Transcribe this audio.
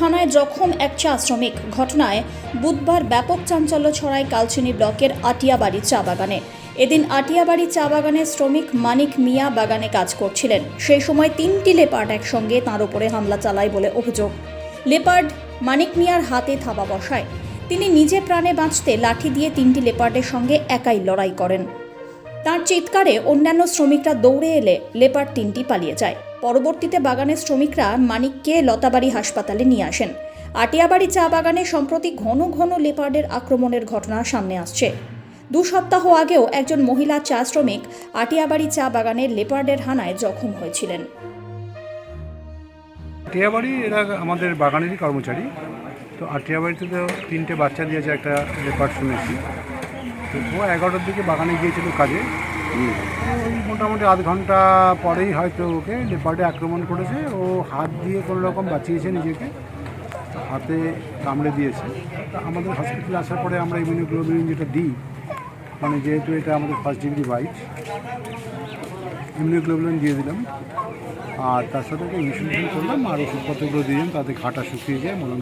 হানায় জখম এক চা শ্রমিক। ঘটনায় বুধবার ব্যাপক চাঞ্চল্য ছড়ায় কালচিনি ব্লকের আটিয়াবাড়ি চা বাগানে। এদিন আটিয়াবাড়ি চা বাগানের শ্রমিক মানিক মিয়া বাগানে কাজ করছিলেন। সেই সময় তিনটি লেপার্ড একসঙ্গে তাঁর উপরে হামলা চালায় বলে অভিযোগ। লেপার্ড মানিক মিয়ার হাতে থাবা বসায়। তিনি নিজে প্রাণে বাঁচতে লাঠি দিয়ে তিনটি লেপার্ডের সঙ্গে একাই লড়াই করেন। তার চিৎকারে অন্যান্য শ্রমিকরা দৌড়ে এলে লেপার তিনটি পালিয়ে যায়। পরবর্তীতে বাগানের শ্রমিকরা মানিককে লতাবাড়ি হাসপাতালে নিয়ে আসেন। আটিয়াবাড়ি চা বাগানে সম্প্রতি ঘন ঘন লেপার্ডের আক্রমণের ঘটনা সামনে আসছে। দু সপ্তাহ আগেও একজন মহিলা চা শ্রমিক আটিয়াবাড়ি চা বাগানে লেপার্ডের হানায় জখম হয়েছিলেন। আটিয়াবাড়ি, এরা আমাদের বাগানেরই কর্মচারী। তো আটিয়াবাড়িতে তো তিনটে বাচ্চা দিয়েছে একটা লেপার শুনেছি তো এগারোটার দিকে বাগানে গিয়েছিল কাজে। ওই মোটামুটি আধ ঘণ্টা পরেই হয়তো ওকে লেপার্ডে আক্রমণ করেছে। ও হাত দিয়ে কোনো রকম বাঁচিয়েছে নিজেকে হাতে কামড়ে দিয়েছে। তা আমাদের হসপিটালে আসার পরে আমরা ইমিউনোগ্লোবিন যেটা দিই মানে যেহেতু এটা আমাদের ফার্স্ট ডিগ্রি বাইট ইমিউনোগ্লোবিন দিয়ে দিলাম। আর তার সাথে ইনসুলেশন করলাম আর ওষুধপত্রগুলো দিয়ে দিলাম তাতে ঘাটা শুকিয়ে যায় মলম